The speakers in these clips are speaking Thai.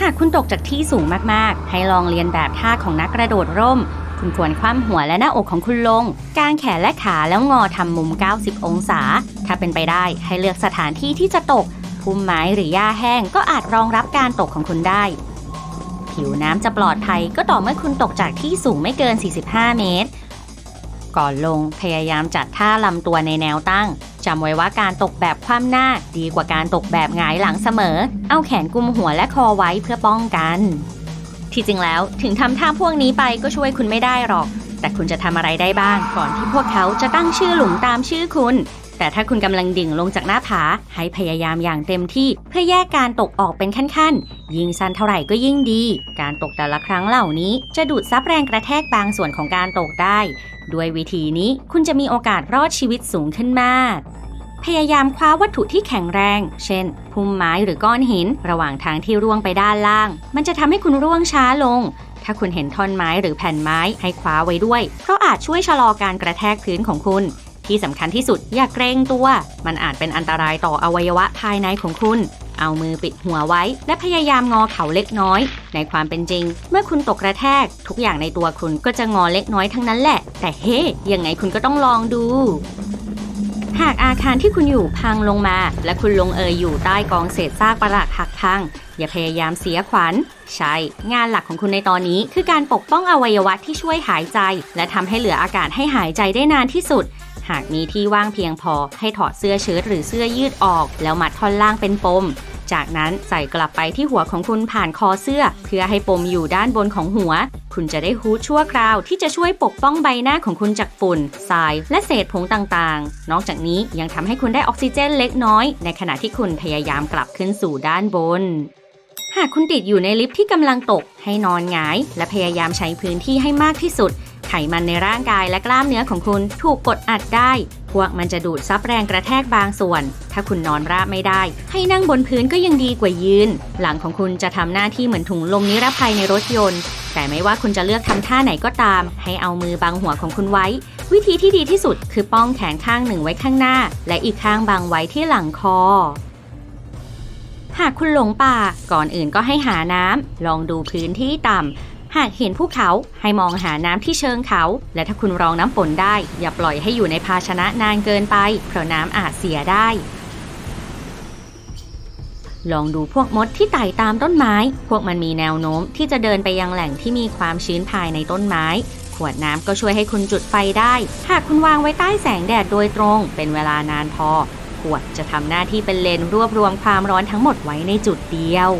หากคุณตกจากที่สูงมากๆ ให้ลองเรียนแบบท่าของนักกระโดดร่ม คุณควรคว่ำหัวและหน้าอกของคุณลง กางแขนและขาแล้วงอทำมุม 90 องศา ถ้าเป็นไปได้ให้เลือกสถานที่ที่จะตก พุ่มไม้หรือหญ้าแห้งก็อาจรองรับการตกของคุณได้ ผิวน้ำจะปลอดภัยก็ต่อเมื่อคุณตกจากที่สูงไม่เกิน 45 เมตร ก่อนลงพยายามจัดท่าลำตัวในแนวตั้ง จำไว้ว่าการตกแบบคว่ำหน้าดีกว่าการตกแบบหงายหลังเสมอ เอาแขนกุมหัวและคอไว้เพื่อป้องกัน ที่จริงแล้วถึงทำท่าพวกนี้ไปก็ช่วยคุณไม่ได้หรอก แต่คุณจะทำอะไรได้บ้าง ก่อนที่พวกเขาจะตั้งชื่อหลุมตามชื่อคุณ แต่ถ้าคุณกำลังดิ่งลงจากหน้าผา ให้พยายามอย่างเต็มที่เพื่อแยกการตกออกเป็นขั้นๆ ยิ่งสั้นเท่าไหร่ก็ยิ่งดี การตกแต่ละครั้งเหล่านี้ จะดูดซับแรงกระแทกบางส่วนของการตกได้ ด้วยวิธีนี้คุณจะมีโอกาสรอดชีวิตสูงขึ้นมาก พยายามคว้าวัตถุที่แข็งแรง เช่น พุ่มไม้หรือก้อนหิน ระหว่างทางที่ร่วงไปด้านล่าง มันจะทำให้คุณร่วงช้าลงถ้าคุณเห็นท่อนไม้หรือแผ่นไม้ให้คว้าไว้ด้วย เพราะอาจช่วยชะลอการกระแทกพื้นของคุณ ที่สำคัญที่สุดอย่าเกรงตัว มันอาจเป็นอันตรายต่ออวัยวะภายในของคุณ เอามือปิดหัวไว้ และพยายามงอเข่าเล็กน้อย ในความเป็นจริง เมื่อคุณตกกระแทก ทุกอย่างในตัวคุณก็จะงอเล็กน้อยทั้งนั้นแหละ แต่เฮ้ยังไงคุณก็ต้องลองดูหากอาคารที่คุณอยู่พังลงมา และคุณลงเอยอยู่ใต้กองเศษซากปรักหักพัง อย่าพยายามเสียขวัญ ใช่ งานหลักของคุณในตอนนี้คือการปกป้องอวัยวะที่ช่วยหายใจ และทำให้เหลืออากาศให้หายใจได้นานที่สุด หากมีที่ว่างเพียงพอให้ถอดเสื้อเชิ้ตหรือเสื้อยืดออก แล้วมัดท่อนล่างเป็นปม จากนั้นใส่กลับไปที่หัวของคุณผ่านคอเสื้อ เพื่อให้ปมอยู่ด้านบนของหัว คุณจะได้ฮูดชั่วคราวที่จะช่วยปกป้องใบหน้าของคุณจากฝุ่น ทราย และเศษผงต่างๆ นอกจากนี้ยังทำให้คุณได้ออกซิเจนเล็กน้อย ในขณะที่คุณพยายามกลับขึ้นสู่ด้านบนหากคุณติดอยู่ในลิฟต์ที่กำลังตกให้นอนหงาย และพยายามใช้พื้นที่ให้มากที่สุด ไขมันในร่างกายและกล้ามเนื้อของคุณถูกกดอัดได้ พวกมันจะดูดซับแรงกระแทกบางส่วน ถ้าคุณนอนราบไม่ได้ ให้นั่งบนพื้นก็ยังดีกว่ายืน หลังของคุณจะทำหน้าที่เหมือนถุงลมนิรภัยในรถยนต์ แต่ไม่ว่าคุณจะเลือกทำท่าไหนก็ตาม ให้เอามือบังหัวของคุณไว้ วิธีที่ดีที่สุดคือป้องแขนข้างหนึ่งไว้ข้างหน้า และอีกข้างบังไว้ที่หลังคอหากคุณหลงป่า ก่อนอื่นก็ให้หาน้ำ ลองดูพื้นที่ต่ำ หากเห็นภูเขาให้มองหาน้ำที่เชิงเขา และถ้าคุณรองน้ำฝนได้ อย่าปล่อยให้อยู่ในภาชนะนานเกินไป เพราะน้ำอาจเสียได้ ลองดูพวกมดที่ไต่ตามต้นไม้ พวกมันมีแนวโน้มที่จะเดินไปยังแหล่งที่มีความชื้นภายในต้นไม้ ขวดน้ำก็ช่วยให้คุณจุดไฟได้ หากคุณวางไว้ใต้แสงแดดโดยตรง เป็นเวลานานพอ ขวดจะทำหน้าที่เป็นเลนรวบรวมความร้อนทั้งหมดไว้ในจุดเดียว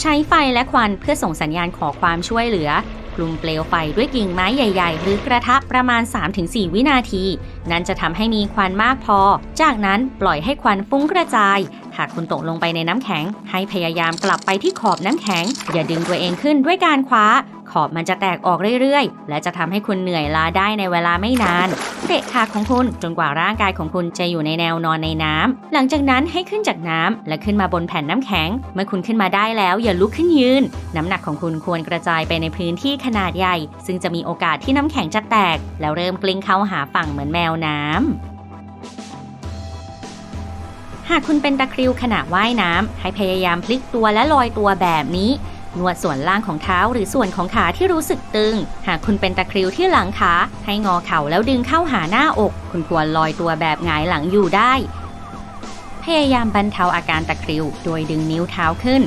ใช้ไฟและควันเพื่อส่งสัญญาณขอความช่วยเหลือกลุมเปลวไฟด้วยกิ่งไม้ใหญ่ ๆ หรือกระทะประมาณ 3-4 วินาที นั่นจะทำให้มีควันมากพอ จากนั้นปล่อยให้ควันฟุ้งกระจาย หากคุณตกลงไปในน้ำแข็ง ให้พยายามกลับไปที่ขอบน้ำแข็ง อย่าดึงตัวเองขึ้นด้วยการคว้า ขอบมันจะแตกออกเรื่อยๆ และจะทำให้คุณเหนื่อยล้าได้ในเวลาไม่นาน เตะขาของคุณจนกว่าร่างกายของคุณจะอยู่ในแนวนอนในน้ำหลังจากนั้นให้ขึ้นจากน้ำและขึ้นมาบนแผ่นน้ำแข็ง เมื่อคุณขึ้นมาได้แล้วอย่าลุกขึ้นยืน น้ำหนักของคุณควรกระจายไปในพื้นที่ขนาดใหญ่ ซึ่งจะมีโอกาสที่น้ำแข็งจะแตก แล้วเริ่มกลิ้งเข้าหาฝั่งเหมือนแมวน้ำ หากคุณเป็นตะคริวขณะว่ายน้ำให้พยายามพลิกตัวและลอยตัวแบบนี้ นวดส่วนล่างของเท้าหรือส่วนของขาที่รู้สึกตึง หากคุณเป็นตะคริวที่หลังขา ให้งอเข่าแล้วดึงเข้าหาหน้าอก คุณควรลอยตัวแบบหงายหลังอยู่ได้ พยายามบรรเทาอาการตะคริว โดยดึงนิ้วเท้าขึ้น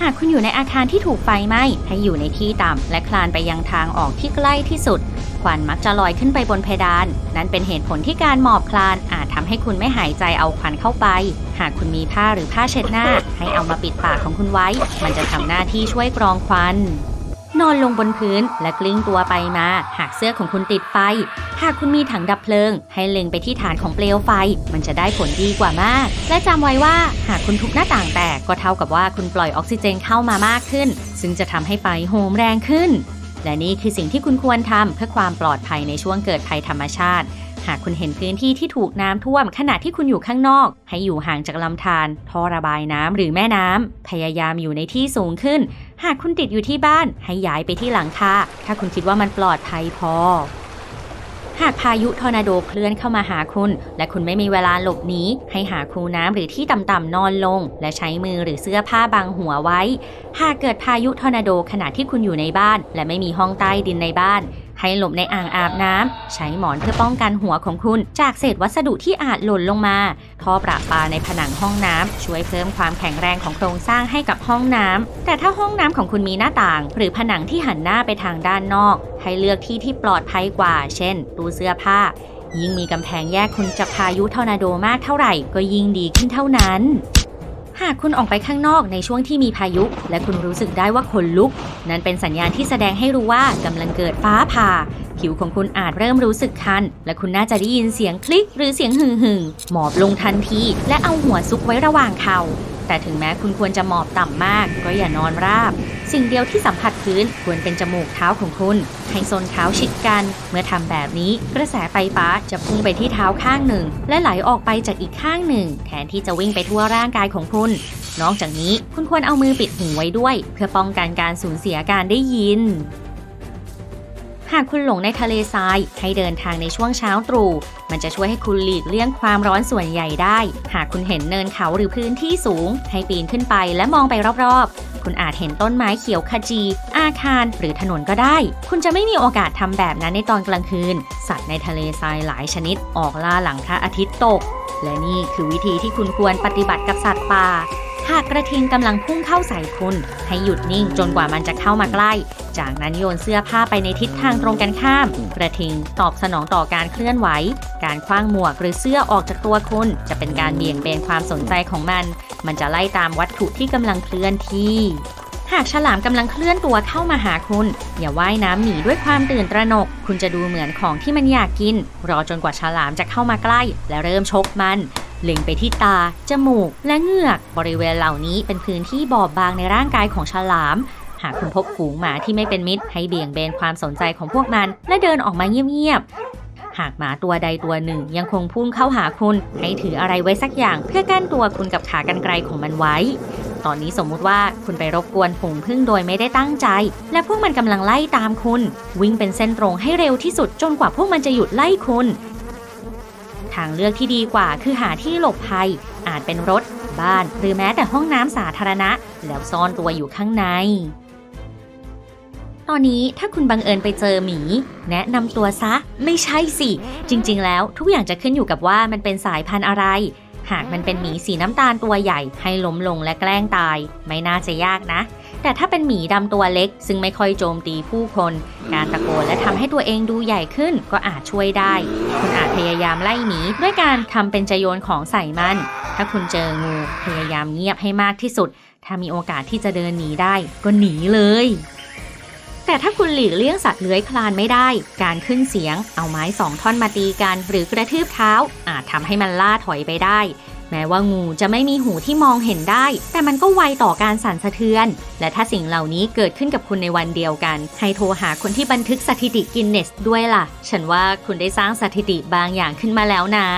หากคุณอยู่ในอาคารที่ถูกไฟไหม้ให้อยู่ในที่ต่ำและคลานไปยังทางออกที่ใกล้ที่สุด ควันมักจะลอยขึ้นไปบนเพดาน นั่นเป็นเหตุผลที่การหมอบคลานอาจทำให้คุณไม่หายใจเอาควันเข้าไป หากคุณมีผ้าหรือผ้าเช็ดหน้า ให้เอามาปิดปากของคุณไว้ มันจะทำหน้าที่ช่วยกรองควัน นอนลงบนพื้นและกลิ้งตัวไปมา หากเสื้อของคุณติดไฟ หากคุณมีถังดับเพลิง ให้เล็งไปที่ฐานของเปลวไฟ มันจะได้ผลดีกว่ามาก และจำไว้ว่าหากคุณทุบหน้าต่างแตกก็เท่ากับว่าคุณปล่อยออกซิเจนเข้ามามากขึ้น ซึ่งจะทำให้ไฟโหมแรงขึ้น และนี่คือสิ่งที่คุณควรทำเพื่อความปลอดภัยในช่วงเกิดภัยธรรมชาติ หากคุณเห็นพื้นที่ที่ถูกน้ำท่วมขณะที่คุณอยู่ข้างนอก ให้อยู่ห่างจากลำธารท่อระบายน้ำหรือแม่น้ำพยายามอยู่ในที่สูงขึ้น หากคุณติดอยู่ที่บ้านให้ย้ายไปที่หลังคาถ้าคุณคิดว่ามันปลอดภัยพอ หากพายุทอร์นาโดเคลื่อนเข้ามาหาคุณ และคุณไม่มีเวลาหลบหนีให้หาคูน้ำหรือที่ต่ำๆนอนลง และใช้มือหรือเสื้อผ้าบังหัวไว้ หากเกิดพายุทอร์นาโดขณะที่คุณอยู่ในบ้าน และไม่มีห้องใต้ดินในบ้าน ให้หลบในอ่างอาบน้ำใช้หมอนเพื่อป้องกันหัวของคุณ จากเศษวัสดุที่อาจหล่นลงมา ท่อประปาในผนังห้องน้ำช่วยเพิ่มความแข็งแรงของโครงสร้างให้กับห้องน้ำแต่ถ้าห้องน้ำของคุณมีหน้าต่าง หรือผนังที่หันหน้าไปทางด้านนอก ให้เลือกที่ที่ปลอดภัยกว่า เช่นตู้เสื้อผ้า ยิ่งมีกำแพงแยกคุณจากพายุทอร์นาโดมากเท่าไหร่ ก็ยิ่งดีขึ้นเท่านั้น หากคุณออกไปข้างนอกในช่วงที่มีพายุ และคุณรู้สึกได้ว่าขนลุก นั่นเป็นสัญญาณที่แสดงให้รู้ว่ากำลังเกิดฟ้าผ่า ผิวของคุณอาจเริ่มรู้สึกคัน และคุณน่าจะได้ยินเสียงคลิกหรือเสียงหึ่งหึ่งหมอบลงทันที และเอาหัวซุกไว้ระหว่างเข่า แต่ถึงแม้คุณควรจะหมอบต่ำมาก ก็อย่านอนราบ สิ่งเดียวที่สัมผัสพื้นควรเป็นจมูกเท้าของคุณ ให้ส้นเท้าชิดกัน เมื่อทำแบบนี้กระแสไฟฟ้าจะพุ่งไปที่เท้าข้างหนึ่ง และไหลออกไปจากอีกข้างหนึ่ง แทนที่จะวิ่งไปทั่วร่างกายของคุณนอกจากนี้คุณควรเอามือปิดหูไว้ด้วย เพื่อป้องกันการสูญเสียการได้ยินหากคุณหลงในทะเลทราย ให้เดินทางในช่วงเช้าตรู่ มันจะช่วยให้คุณหลีกเลี่ยงความร้อนส่วนใหญ่ได้ หากคุณเห็นเนินเขาหรือพื้นที่สูง ให้ปีนขึ้นไปและมองไปรอบๆ คุณอาจเห็นต้นไม้เขียวขจี อาคารหรือถนนก็ได้ คุณจะไม่มีโอกาสทำแบบนั้นในตอนกลางคืน สัตว์ในทะเลทรายหลายชนิด ออกล่าหลังพระอาทิตย์ตก และนี่คือวิธีที่คุณควรปฏิบัติกับสัตว์ป่า หากกระทิงกำลังพุ่งเข้าใส่คุณ ให้หยุดนิ่งจนกว่ามันจะเข้ามาใกล้ จากนั้นโยนเสื้อผ้าไปในทิศทางตรงกันข้าม กระทิงตอบสนองต่อการเคลื่อนไหว การคว้างหมวกหรือเสื้อออกจากตัวคุณ จะเป็นการเบี่ยงเบนความสนใจของมัน มันจะไล่ตามวัตถุที่กำลังเคลื่อนที่หากฉลามกำลังเคลื่อนตัวเข้ามาหาคุณ อย่าว่ายน้ำหนีด้วยความตื่นตระหนก คุณจะดูเหมือนของที่มันอยากกิน รอจนกว่าฉลามจะเข้ามาใกล้ และเริ่มชกมัน เล็งไปที่ตา จมูก และเหงือก บริเวณเหล่านี้เป็นพื้นที่บอบบางในร่างกายของฉลาม หากคุณพบฝูงหมาที่ไม่เป็นมิตร ให้เบี่ยงเบนความสนใจของพวกมัน และเดินออกมาเงียบๆหากหมาตัวใดตัวหนึ่งยังคงพุ่งเข้าหาคุณ ให้ถืออะไรไว้สักอย่างเพื่อกั้นตัวคุณกับขากรรไกรของมันไว้ ตอนนี้สมมุติว่าคุณไปรบกวนฝูงผึ้งโดยไม่ได้ตั้งใจ และพวกมันกำลังไล่ตามคุณ วิ่งเป็นเส้นตรงให้เร็วที่สุดจนกว่าพวกมันจะหยุดไล่คุณ ทางเลือกที่ดีกว่าคือหาที่หลบภัย อาจเป็นรถ บ้าน หรือแม้แต่ห้องน้ำสาธารณะ แล้วซ่อนตัวอยู่ข้างใน ตอนนี้ถ้าคุณบังเอิญไปเจอหมี แนะนำตัวซะ ไม่ใช่สิ จริง ๆ แล้วทุกอย่างจะขึ้นอยู่กับว่ามันเป็นสายพันธุ์อะไร หากมันเป็นหมีสีน้ำตาลตัวใหญ่ ให้ล้มลงและแกล้งตาย ไม่น่าจะยากนะ แต่ถ้าเป็นหมีดำตัวเล็ก ซึ่งไม่ค่อยโจมตีผู้คน การตะโกนและทำให้ตัวเองดูใหญ่ขึ้นก็อาจช่วยได้ คุณอาจพยายามไล่หมีด้วยการทำเป็นจะโยนของใส่มัน ถ้าคุณเจองูพยายามเงียบให้มากที่สุด ถ้ามีโอกาสที่จะเดินหนีได้ ก็หนีเลยแต่ถ้าคุณหลีกเลี่ยงสัตว์เลื้อยคลานไม่ได้ การขึ้นเสียง เอาไม้สองท่อนมาตีกัน หรือกระทืบเท้า อาจทำให้มันล่าถอยไปได้ แม้ว่างูจะไม่มีหูที่มองเห็นได้ แต่มันก็ไวต่อการสั่นสะเทือน และถ้าสิ่งเหล่านี้เกิดขึ้นกับคุณในวันเดียวกัน ให้โทรหาคนที่บันทึกสถิติกินเนสด้วยล่ะ ฉันว่าคุณได้สร้างสถิติบางอย่างขึ้นมาแล้วนะ